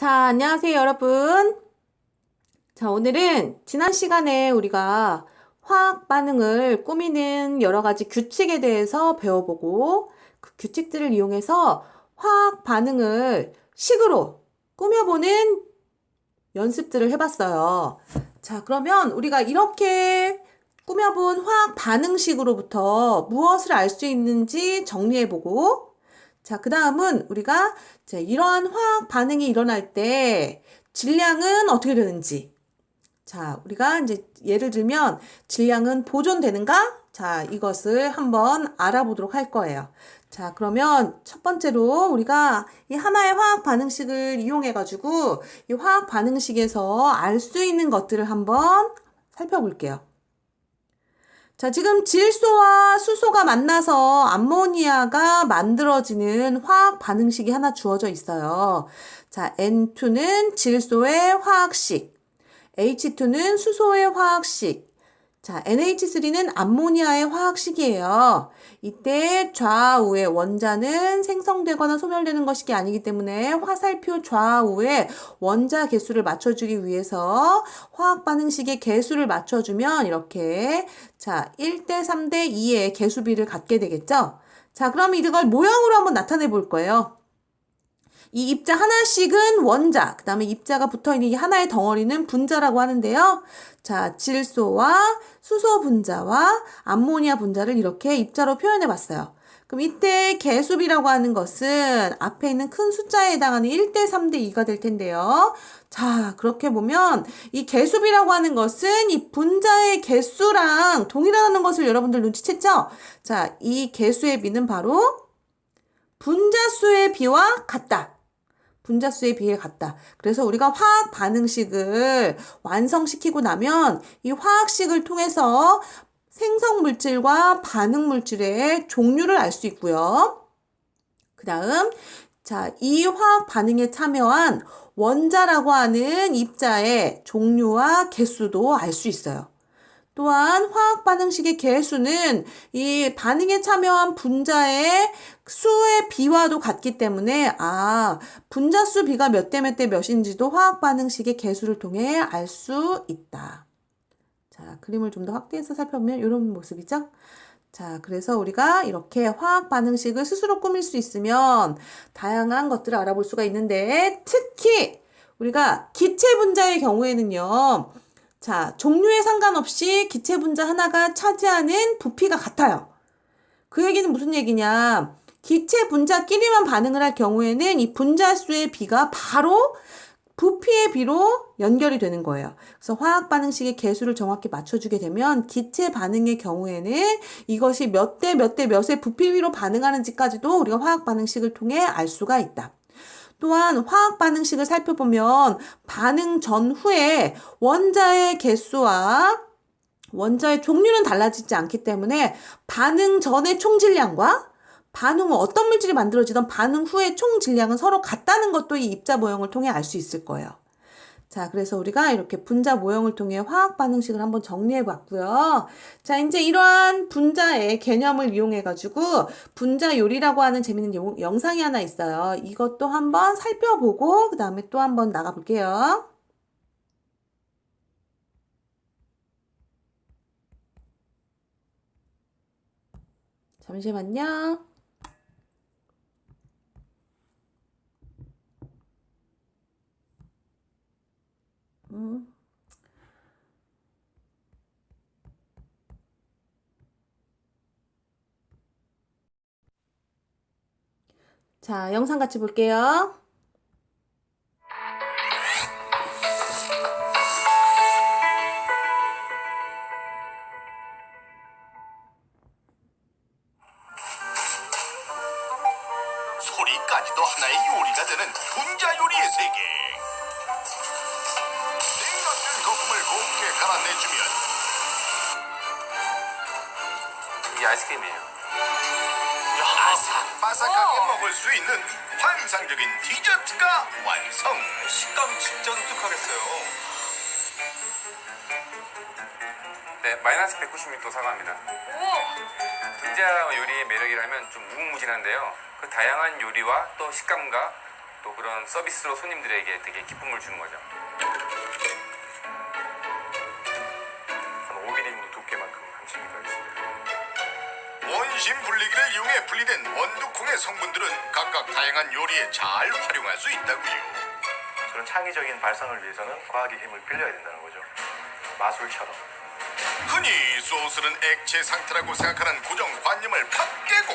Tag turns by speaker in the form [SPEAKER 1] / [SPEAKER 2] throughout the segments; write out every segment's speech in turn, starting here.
[SPEAKER 1] 자, 안녕하세요, 여러분. 자, 오늘은 지난 시간에 우리가 화학 반응을 꾸미는 여러 가지 규칙에 대해서 배워보고 그 규칙들을 이용해서 화학 반응을 식으로 꾸며보는 연습들을 해봤어요. 자, 그러면 우리가 이렇게 꾸며본 화학 반응식으로부터 무엇을 알 수 있는지 정리해보고 자, 그 다음은 우리가 이제 이러한 화학 반응이 일어날 때 질량은 어떻게 되는지. 자, 우리가 이제 예를 들면 질량은 보존되는가? 자, 이것을 한번 알아보도록 할 거예요. 자, 그러면 첫 번째로 우리가 이 하나의 화학 반응식을 이용해가지고 이 화학 반응식에서 알 수 있는 것들을 한번 살펴볼게요. 자, 지금 질소와 수소가 만나서 암모니아가 만들어지는 화학 반응식이 하나 주어져 있어요. 자, N2는 질소의 화학식, H2는 수소의 화학식, 자, NH3는 암모니아의 화학식이에요. 이때 좌우의 원자는 생성되거나 소멸되는 것이 아니기 때문에 화살표 좌우에 원자 개수를 맞춰주기 위해서 화학 반응식의 개수를 맞춰주면 이렇게 자, 1대 3대 2의 개수비를 갖게 되겠죠? 자, 그럼 이걸 모양으로 한번 나타내 볼 거예요. 이 입자 하나씩은 원자, 그 다음에 입자가 붙어 있는 이 하나의 덩어리는 분자라고 하는데요. 자, 질소와 수소 분자와 암모니아 분자를 이렇게 입자로 표현해 봤어요. 그럼 이때 개수비라고 하는 것은 앞에 있는 큰 숫자에 해당하는 1대 3대 2가 될 텐데요. 자, 그렇게 보면 이 개수비라고 하는 것은 이 분자의 개수랑 동일하다는 것을 여러분들 눈치챘죠? 자, 이 개수의 비는 바로 분자수의 비와 같다. 분자수에 비해 같다. 그래서 우리가 화학 반응식을 완성시키고 나면 이 화학식을 통해서 생성 물질과 반응 물질의 종류를 알 수 있고요. 그 다음, 자, 이 화학 반응에 참여한 원자라고 하는 입자의 종류와 개수도 알 수 있어요. 또한 화학 반응식의 개수는 이 반응에 참여한 분자의 수의 비와도 같기 때문에 아 분자 수 비가 몇 대 몇 대 몇인지도 화학 반응식의 개수를 통해 알 수 있다. 자 그림을 좀 더 확대해서 살펴보면 이런 모습이죠. 자, 그래서 우리가 이렇게 화학 반응식을 스스로 꾸밀 수 있으면 다양한 것들을 알아볼 수가 있는데 특히 우리가 기체 분자의 경우에는요. 자, 종류에 상관없이 기체 분자 하나가 차지하는 부피가 같아요. 그 얘기는 무슨 얘기냐? 기체 분자끼리만 반응을 할 경우에는 이 분자수의 비가 바로 부피의 비로 연결이 되는 거예요. 그래서 화학 반응식의 개수를 정확히 맞춰주게 되면 기체 반응의 경우에는 이것이 몇 대 몇 대 몇의 부피 비로 반응하는지까지도 우리가 화학 반응식을 통해 알 수가 있다. 또한 화학 반응식을 살펴보면 반응 전후에 원자의 개수와 원자의 종류는 달라지지 않기 때문에 반응 전의 총 질량과 반응 후 어떤 물질이 만들어지던 반응 후의 총 질량은 서로 같다는 것도 이 입자 모형을 통해 알 수 있을 거예요. 자, 그래서 우리가 이렇게 분자 모형을 통해 화학 반응식을 한번 정리해 봤고요. 자, 이제 이러한 분자의 개념을 이용해 가지고 분자 요리라고 하는 재밌는 용, 영상이 하나 있어요. 이것도 한번 살펴보고 그다음에 또 한번 나가 볼게요. 잠시만요. 음. 자, 영상 같이 볼게요.
[SPEAKER 2] 마이너스 190도 사과합니다. 분자 요리의 매력이라면 좀 무궁무진한데요. 그 다양한 요리와 또 식감과 또 그런 서비스로 손님들에게 되게 기쁨을 주는 거죠.
[SPEAKER 3] 한 5mm 두께만큼 한치미가 있습니다.
[SPEAKER 4] 원심 분리기를 이용해 분리된 원두콩의 성분들은 각각 다양한 요리에 잘 활용할 수 있다고요.
[SPEAKER 3] 저는 창의적인 발상을 위해서는 과학의 힘을 빌려야 된다는 거죠. 마술처럼.
[SPEAKER 4] 흔히 소스는 액체 상태라고 생각하는 고정관념을 팍 깨고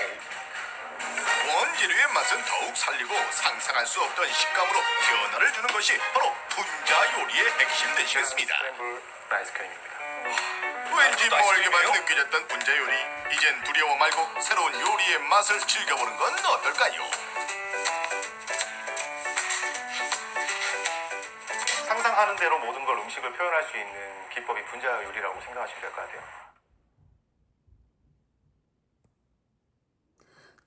[SPEAKER 4] 원재료의 맛은 더욱 살리고 상상할 수 없던 식감으로 변화를 주는 것이 바로 분자 요리의 핵심 되시겠습니다.
[SPEAKER 3] 스크램블 아이스크림입니다.
[SPEAKER 4] 왠지
[SPEAKER 2] 또
[SPEAKER 4] 멀게만? 느껴졌던 분자 요리 이젠 두려워 말고 새로운 요리의 맛을 즐겨보는 건 어떨까요?
[SPEAKER 3] 상상하는 대로 모든 걸 음식을 표현할 수 있는 기법이 분자 요리라고 생각하시면 될 것 같아요.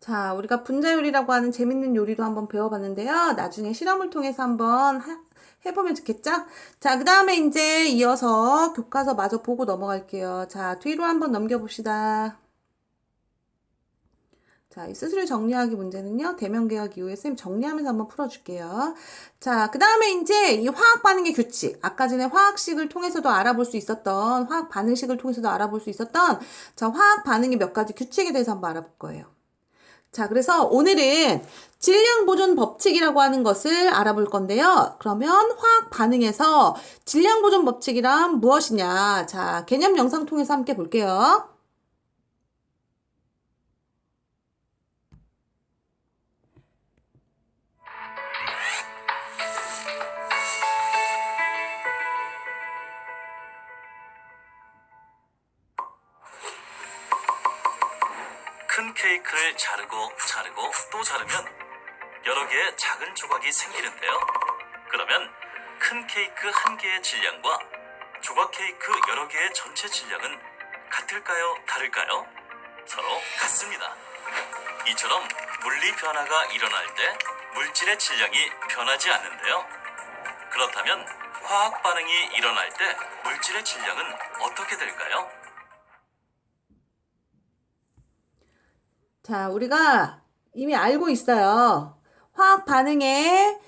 [SPEAKER 1] 자, 우리가 분자 요리라고 하는 재밌는 요리도 한번 배워봤는데요. 나중에 실험을 통해서 한번 하- 해보면 좋겠죠? 자, 그 다음에 이제 이어서 교과서 마저 보고 넘어갈게요. 자, 뒤로 한번 넘겨봅시다. 자, 이 스스로 정리하기 문제는요, 대면개혁 이후에 쌤 정리하면서 한번 풀어줄게요. 자, 그 다음에 이제 이 화학 반응의 규칙. 아까 전에 화학식을 통해서도 알아볼 수 있었던, 화학 반응식을 통해서도 알아볼 수 있었던, 자, 화학 반응의 몇 가지 규칙에 대해서 한번 알아볼 거예요. 자, 그래서 오늘은 질량 보존 법칙이라고 하는 것을 알아볼 건데요. 그러면 화학 반응에서 질량 보존 법칙이란 무엇이냐? 자, 개념 영상 통해서 함께 볼게요.
[SPEAKER 5] 큰 케이크를 자르고 자르고 또 자르면 여러 개의 작은 조각이 생기는데요. 그러면 큰 케이크 한 개의 질량과 조각 케이크 여러 개의 전체 질량은 같을까요? 다를까요? 서로 같습니다. 이처럼 물리 변화가 일어날 때 물질의 질량이 변하지 않는데요. 그렇다면 화학 반응이 일어날 때 물질의 질량은 어떻게 될까요?
[SPEAKER 1] 자, 우리가 이미 알고 있어요. 화학 반응의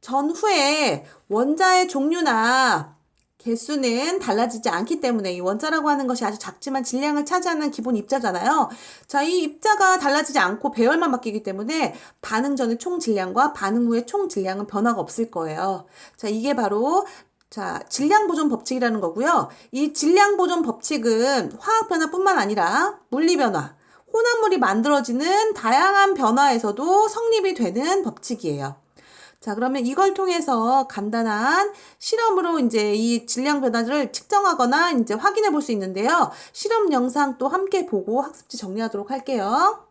[SPEAKER 1] 전후에 원자의 종류나 개수는 달라지지 않기 때문에 이 원자라고 하는 것이 아주 작지만 질량을 차지하는 기본 입자잖아요. 자, 이 입자가 달라지지 않고 배열만 바뀌기 때문에 반응 전의 총 질량과 반응 후의 총 질량은 변화가 없을 거예요. 자, 이게 바로 자, 질량 보존 법칙이라는 거고요. 이 질량 보존 법칙은 화학 변화뿐만 아니라 물리 변화, 혼합물이 만들어지는 다양한 변화에서도 성립이 되는 법칙이에요. 자, 그러면 이걸 통해서 간단한 실험으로 이제 이 질량 변화를 측정하거나 이제 확인해 볼 수 있는데요. 실험 영상 또 함께 보고 학습지 정리하도록 할게요.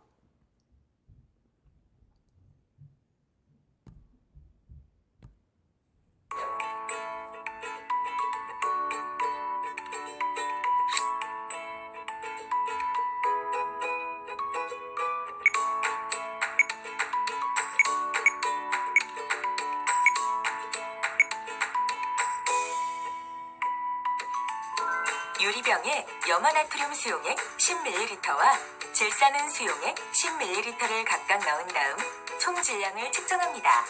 [SPEAKER 6] 염화나트륨 수용액 10ml와 질산은 수용액 10ml를 각각 넣은 다음 총 질량을 측정합니다.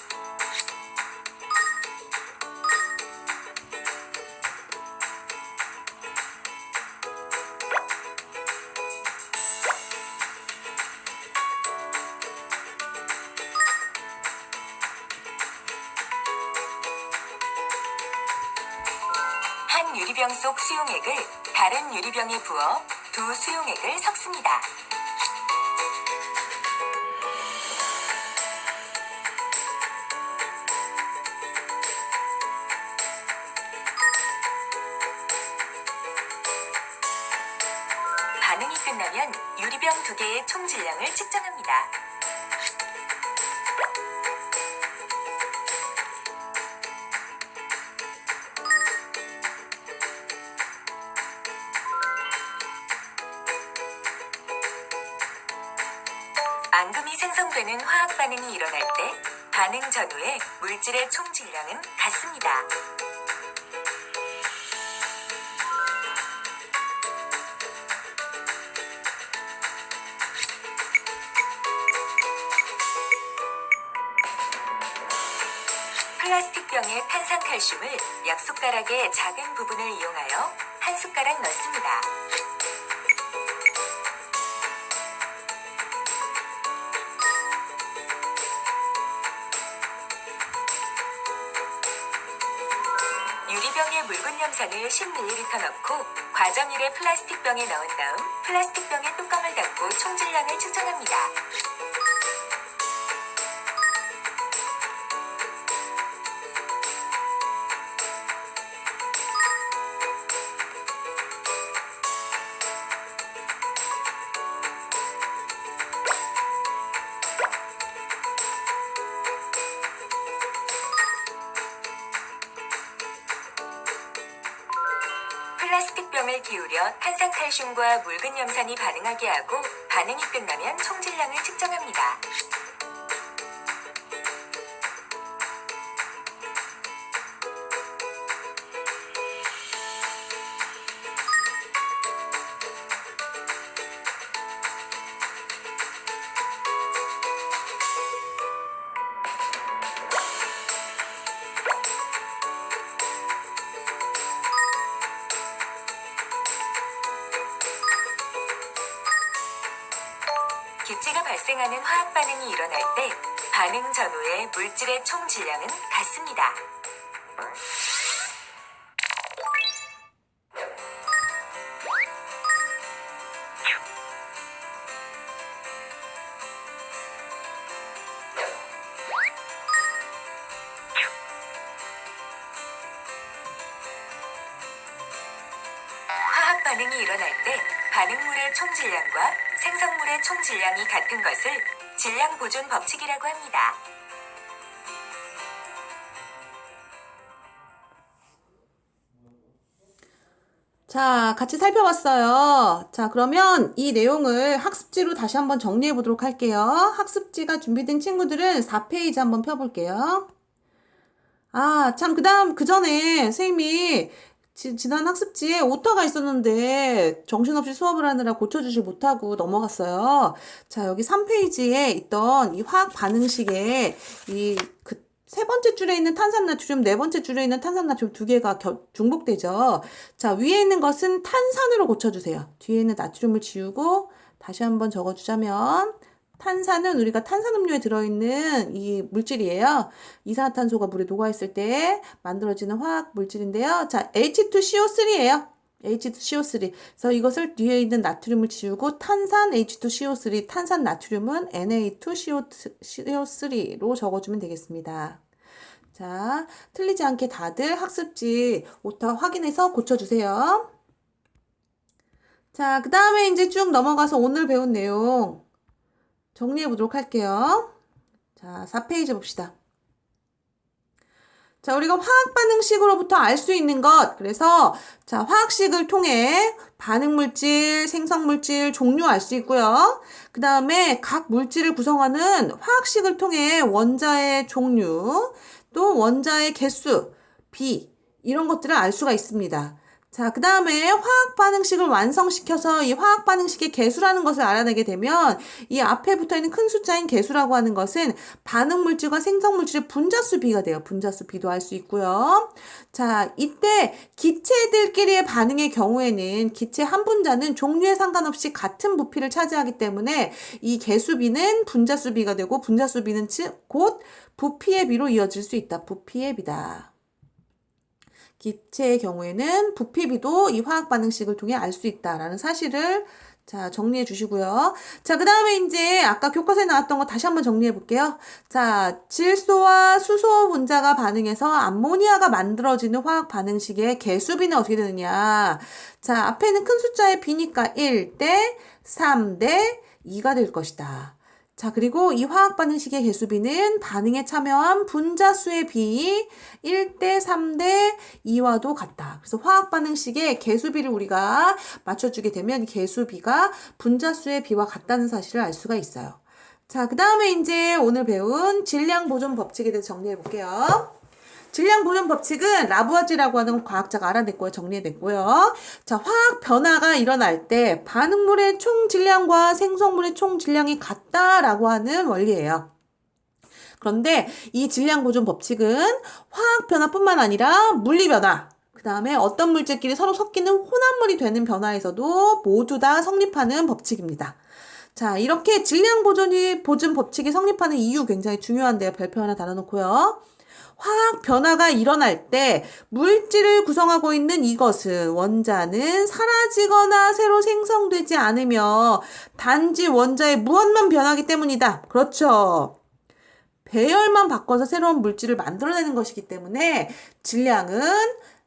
[SPEAKER 6] 한 유리병 속 수용액을 다른 유리병에 부어 두 수용액을 섞습니다. 반응이 끝나면 유리병 두 개의 총 질량을 측정합니다. 생성되는 화학 반응이 일어날 때 반응 전후의 물질의 총 질량은 같습니다. 플라스틱 병에 탄산칼슘을 약숟가락의 작은 부분을 이용하여 한 숟가락 넣습니다. 염산을 10ml 넣고 과정일에 플라스틱 병에 넣은 다음 플라스틱 병의 뚜껑을 닫고 총질량을 측정합니다. 칼슘과 묽은 염산이 반응하게 하고 반응이 끝나면 총질량을 측정합니다. 발생하는 화학 반응이 일어날 때 반응 전후의 물질의 총 질량은 같습니다. 반응이 일어날 때 반응물의 총 질량과 생성물의 총 질량이 같은 것을 질량 보존 법칙이라고 합니다.
[SPEAKER 1] 자, 같이 살펴봤어요. 자, 그러면 이 내용을 학습지로 다시 한번 정리해 보도록 할게요. 학습지가 준비된 친구들은 4페이지 한번 펴볼게요. 아, 참, 그 다음, 그 전에 선생님이 지, 지난 학습지에 오타가 있었는데 정신없이 수업을 하느라 고쳐주지 못하고 넘어갔어요. 자, 여기 3페이지에 있던 이 화학 반응식에 이 그 세 번째 줄에 있는 탄산나트륨, 네 번째 줄에 있는 탄산나트륨 두 개가 겨, 중복되죠. 자, 위에 있는 것은 탄산으로 고쳐주세요. 뒤에 있는 나트륨을 지우고 다시 한번 적어주자면 탄산은 우리가 탄산음료에 들어있는 이 물질이에요. 이산화탄소가 물에 녹아있을 때 만들어지는 화학 물질인데요. 자, H2CO3예요. H2CO3. 그래서 이것을 뒤에 있는 나트륨을 지우고 탄산 H2CO3, 탄산 나트륨은 Na2CO3로 적어주면 되겠습니다. 자, 틀리지 않게 다들 학습지 오타 확인해서 고쳐주세요. 자, 그 다음에 이제 쭉 넘어가서 오늘 배운 내용 정리해 보도록 할게요. 자, 4페이지 봅시다. 자, 우리가 화학 반응식으로부터 알 수 있는 것. 그래서, 자, 화학식을 통해 반응 물질, 생성 물질, 종류 알 수 있고요. 그 다음에 각 물질을 구성하는 화학식을 통해 원자의 종류, 또 원자의 개수, 비, 이런 것들을 알 수가 있습니다. 자, 그 다음에 화학 반응식을 완성시켜서 이 화학 반응식의 개수라는 것을 알아내게 되면 이 앞에 붙어 있는 큰 숫자인 개수라고 하는 것은 반응 물질과 생성 물질의 분자수 비가 돼요. 분자수 비도 알수 있고요. 자, 이때 기체들끼리의 반응의 경우에는 기체 한 분자는 종류에 상관없이 같은 부피를 차지하기 때문에 이 개수 비는 분자수 비가 되고 분자수 비는 즉곧 부피의 비로 이어질 수 있다. 부피의 비다. 기체의 경우에는 부피비도 이 화학 반응식을 통해 알 수 있다라는 사실을 자, 정리해 주시고요. 자, 그 다음에 이제 아까 교과서에 나왔던 거 다시 한번 정리해 볼게요. 자, 질소와 수소 분자가 반응해서 암모니아가 만들어지는 화학 반응식의 개수비는 어떻게 되느냐. 자, 앞에는 큰 숫자의 비니까 1대 3대 2가 될 것이다. 자, 그리고 이 화학 반응식의 개수비는 반응에 참여한 분자수의 비 1대 3대 2와도 같다. 그래서 화학 반응식의 개수비를 우리가 맞춰주게 되면 이 개수비가 분자수의 비와 같다는 사실을 알 수가 있어요. 자, 그 다음에 이제 오늘 배운 질량 보존 법칙에 대해서 정리해 볼게요. 질량 보존 법칙은 라부아지라고 하는 과학자가 알아냈고요. 정리해냈고요. 자, 화학 변화가 일어날 때 반응물의 총 질량과 생성물의 총 질량이 같다라고 하는 원리예요. 그런데 이 질량 보존 법칙은 화학 변화뿐만 아니라 물리 변화, 그 다음에 어떤 물질끼리 서로 섞이는 혼합물이 되는 변화에서도 모두 다 성립하는 법칙입니다. 자, 이렇게 질량 보존이, 보존 법칙이 성립하는 이유 굉장히 중요한데요. 별표 하나 달아놓고요. 화학 변화가 일어날 때 물질을 구성하고 있는 이것은 원자는 사라지거나 새로 생성되지 않으며 단지 원자의 무언만 변하기 때문이다. 그렇죠. 배열만 바꿔서 새로운 물질을 만들어내는 것이기 때문에 질량은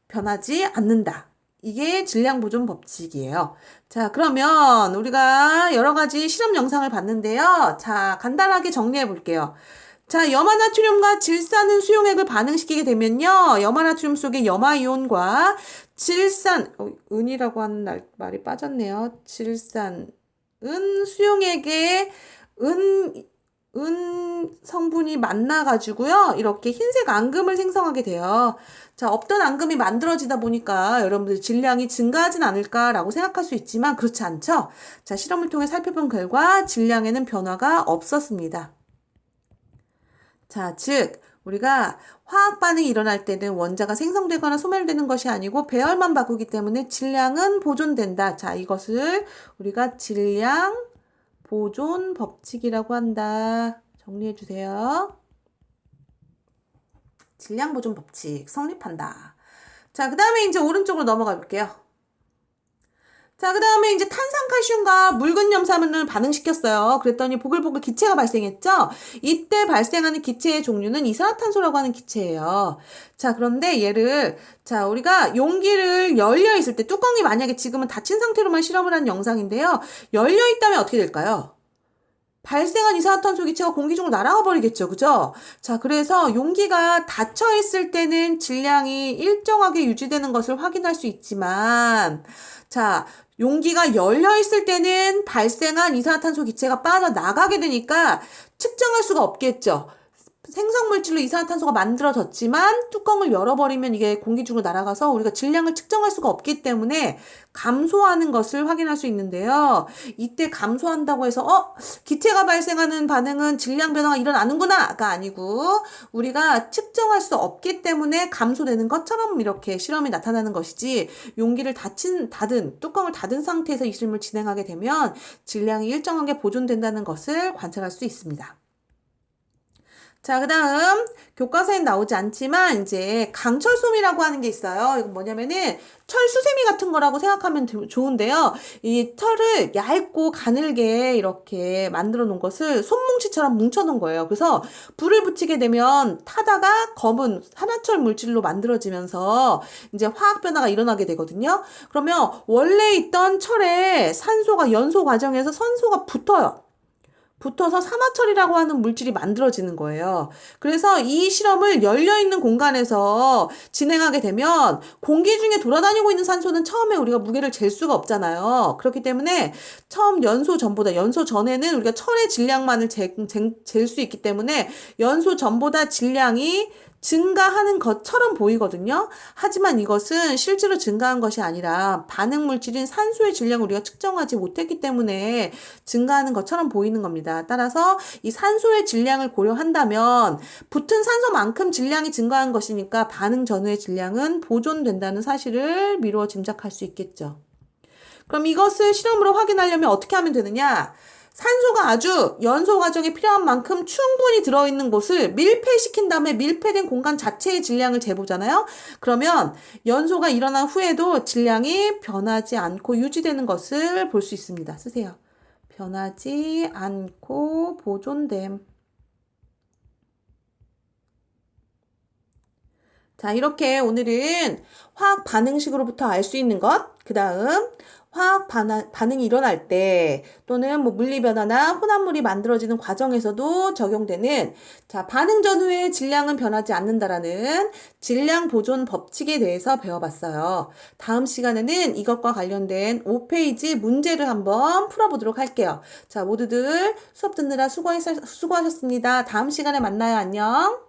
[SPEAKER 1] 변하지 않는다. 이게 질량 보존 법칙이에요. 자, 그러면 우리가 여러 가지 실험 영상을 봤는데요. 자, 간단하게 정리해 볼게요. 자, 염화나트륨과 질산은 수용액을 반응시키게 되면요. 염화나트륨 속의 염화이온과 질산, 어, 은이라고 하는 날, 말이 빠졌네요. 질산은 수용액에 은, 은 성분이 만나가지고요. 이렇게 흰색 앙금을 생성하게 돼요. 자, 없던 앙금이 만들어지다 보니까 여러분들 질량이 증가하진 않을까라고 생각할 수 있지만 그렇지 않죠? 자, 실험을 통해 살펴본 결과 질량에는 변화가 없었습니다. 자, 즉, 우리가 화학 반응이 일어날 때는 원자가 생성되거나 소멸되는 것이 아니고 배열만 바꾸기 때문에 질량은 보존된다. 자, 이것을 우리가 질량 보존 법칙이라고 한다. 정리해 주세요. 질량 보존 법칙 성립한다. 자, 그 다음에 이제 오른쪽으로 넘어가 볼게요. 자, 그 다음에 이제 탄산칼슘과 묽은 염산을 반응시켰어요. 그랬더니 보글보글 기체가 발생했죠? 이때 발생하는 기체의 종류는 이산화탄소라고 하는 기체예요. 자, 그런데 얘를, 자, 우리가 용기를 열려 있을 때, 뚜껑이 만약에 지금은 닫힌 상태로만 실험을 한 영상인데요. 열려 있다면 어떻게 될까요? 발생한 이산화탄소 기체가 공기 중으로 날아가 버리겠죠. 그죠? 자, 그래서 용기가 닫혀 있을 때는 질량이 일정하게 유지되는 것을 확인할 수 있지만, 자, 용기가 열려 있을 때는 발생한 이산화탄소 기체가 빠져나가게 되니까 측정할 수가 없겠죠. 생성물질로 이산화탄소가 만들어졌지만 뚜껑을 열어버리면 이게 공기 중으로 날아가서 우리가 질량을 측정할 수가 없기 때문에 감소하는 것을 확인할 수 있는데요. 이때 감소한다고 해서 어 기체가 발생하는 반응은 질량 변화가 일어나는구나가 아니고 우리가 측정할 수 없기 때문에 감소되는 것처럼 이렇게 실험이 나타나는 것이지 용기를 닫힌 닫은 뚜껑을 닫은 상태에서 이 실험을 진행하게 되면 질량이 일정하게 보존된다는 것을 관찰할 수 있습니다. 자, 그 다음, 교과서엔 나오지 않지만, 이제, 강철솜이라고 하는 게 있어요. 이건 뭐냐면은, 철수세미 같은 거라고 생각하면 되- 좋은데요. 이 철을 얇고 가늘게 이렇게 만들어 놓은 것을 손뭉치처럼 뭉쳐 놓은 거예요. 그래서, 불을 붙이게 되면, 타다가 검은 산화철 물질로 만들어지면서, 이제 화학 변화가 일어나게 되거든요. 그러면, 원래 있던 철에 산소가 연소 과정에서 산소가 붙어요. 붙어서 산화철이라고 하는 물질이 만들어지는 거예요. 그래서 이 실험을 열려있는 공간에서 진행하게 되면 공기 중에 돌아다니고 있는 산소는 처음에 우리가 무게를 잴 수가 없잖아요. 그렇기 때문에 처음 연소 전보다 연소 전에는 우리가 철의 질량만을 잴 수 있기 때문에 연소 전보다 질량이 증가하는 것처럼 보이거든요. 하지만 이것은 실제로 증가한 것이 아니라 반응 물질인 산소의 질량을 우리가 측정하지 못했기 때문에 증가하는 것처럼 보이는 겁니다. 따라서 이 산소의 질량을 고려한다면 붙은 산소만큼 질량이 증가한 것이니까 반응 전후의 질량은 보존된다는 사실을 미루어 짐작할 수 있겠죠. 그럼 이것을 실험으로 확인하려면 어떻게 하면 되느냐? 산소가 아주 연소 과정에 필요한 만큼 충분히 들어있는 곳을 밀폐시킨 다음에 밀폐된 공간 자체의 질량을 재보잖아요. 그러면 연소가 일어난 후에도 질량이 변하지 않고 유지되는 것을 볼 수 있습니다. 쓰세요. 변하지 않고 보존됨. 자, 이렇게 오늘은 화학 반응식으로부터 알 수 있는 것, 그 다음 화학 반응, 반응이 일어날 때 또는 뭐 물리 변화나 혼합물이 만들어지는 과정에서도 적용되는 자, 반응 전후의 질량은 변하지 않는다라는 질량 보존 법칙에 대해서 배워봤어요. 다음 시간에는 이것과 관련된 5페이지 문제를 한번 풀어보도록 할게요. 자, 모두들 수업 듣느라 수고하셨, 수고하셨습니다. 다음 시간에 만나요. 안녕.